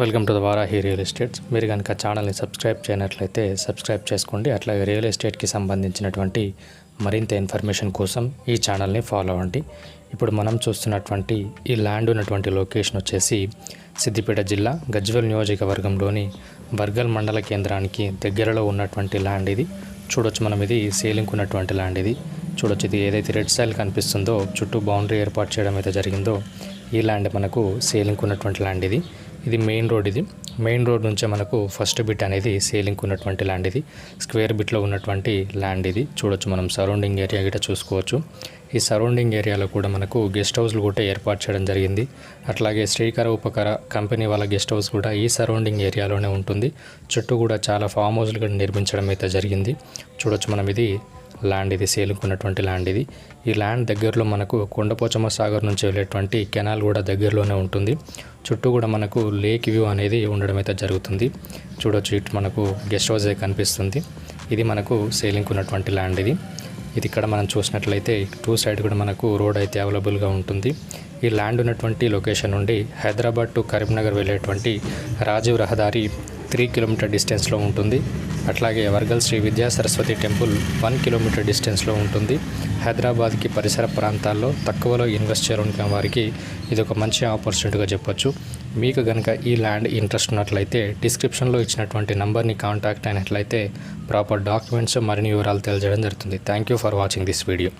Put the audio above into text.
Welcome to the Varahi real estates. మీరు కనుక ఛానల్ని సబ్స్క్రైబ్ చేయనట్లయితే సబ్స్క్రైబ్ చేసుకోండి. అట్లాగే రియల్ ఎస్టేట్కి సంబంధించినటువంటి మరింత ఇన్ఫర్మేషన్ కోసం ఈ ఛానల్ని ఫాలో అవ్వండి. ఇప్పుడు మనం చూస్తున్నటువంటి ఈ ల్యాండ్ ఉన్నటువంటి లొకేషన్ వచ్చేసి సిద్దిపేట జిల్లా గజ్వెల్ నియోజకవర్గంలోని బర్గల్ మండల కేంద్రానికి దగ్గరలో ఉన్నటువంటి ల్యాండ్ ఇది. చూడొచ్చు మనం ఇది సేలింగ్ ఉన్నటువంటి ల్యాండ్ ఇది. చూడొచ్చు ఇది ఏదైతే రెడ్ సైల్ కనిపిస్తుందో చుట్టూ బౌండరీ ఏర్పాటు చేయడం అయితే జరిగిందో ఈ ల్యాండ్ మనకు సేలింగ్ ఉన్నటువంటి ల్యాండ్ ఇది. ఇది మెయిన్ రోడ్ ఇది. మెయిన్ రోడ్ నుంచే మనకు ఫస్ట్ బిట్ అనేది సేలింగ్ ఉన్నటువంటి ల్యాండ్ ఇది. స్క్వేర్ బిట్లో ఉన్నటువంటి ల్యాండ్ ఇది. చూడొచ్చు మనం సరౌండింగ్ ఏరియా గిట్ట చూసుకోవచ్చు. ఈ సరౌండింగ్ ఏరియాలో కూడా మనకు గెస్ట్ హౌస్లు కూడా ఏర్పాటు చేయడం జరిగింది. అట్లాగే శ్రీకర ఉపకర కంపెనీ వాళ్ళ గెస్ట్ హౌస్ కూడా ఈ సరౌండింగ్ ఏరియాలోనే ఉంటుంది. చుట్టూ కూడా చాలా ఫామ్ హౌస్లు కూడా నిర్మించడం అయితే జరిగింది. చూడొచ్చు మనం ఇది ల్యాండ్ ఇది సేలుకున్నటువంటి ల్యాండ్ ఇది. ఈ ల్యాండ్ దగ్గరలో మనకు కొండపోచమ్మ సాగర్ నుంచి వెళ్ళేటువంటి కెనాల్ కూడా దగ్గరలోనే ఉంటుంది. చుట్టూ కూడా మనకు లేక్ వ్యూ అనేది ఉండడం అయితే జరుగుతుంది. చూడొచ్చు ఇటు మనకు గెస్ట్ హౌస్ కనిపిస్తుంది. ఇది మనకు సేలింగ్ ఉన్నటువంటి ల్యాండ్ ఇది. ఇది ఇక్కడ మనం చూసినట్లయితే టూ సైడ్ కూడా మనకు రోడ్ అయితే అవైలబుల్గా ఉంటుంది. ఈ ల్యాండ్ ఉన్నటువంటి లొకేషన్ నుండి హైదరాబాద్ టు కరీంనగర్ వెళ్ళేటువంటి రాజీవ్ రహదారి త్రీ కిలోమీటర్ డిస్టెన్స్లో ఉంటుంది. అట్లాగే వర్గల్ శ్రీ విద్యా సరస్వతి టెంపుల్ వన్ కిలోమీటర్ డిస్టెన్స్లో ఉంటుంది. హైదరాబాద్కి పరిసర ప్రాంతాల్లో తక్కువలో ఇన్వెస్ట్ చేయాలనుకున్న వారికి ఇది ఒక మంచి ఆపర్చునిటీగా చెప్పొచ్చు. మీకు కనుక ఈ ల్యాండ్ ఇంట్రెస్ట్ ఉన్నట్లయితే డిస్క్రిప్షన్లో ఇచ్చినటువంటి నంబర్ని కాంటాక్ట్ అయినట్లయితే ప్రాపర్ డాక్యుమెంట్స్ మరిన్ని వివరాలు తెలియజేయడం జరుగుతుంది. Thank you for watching this video.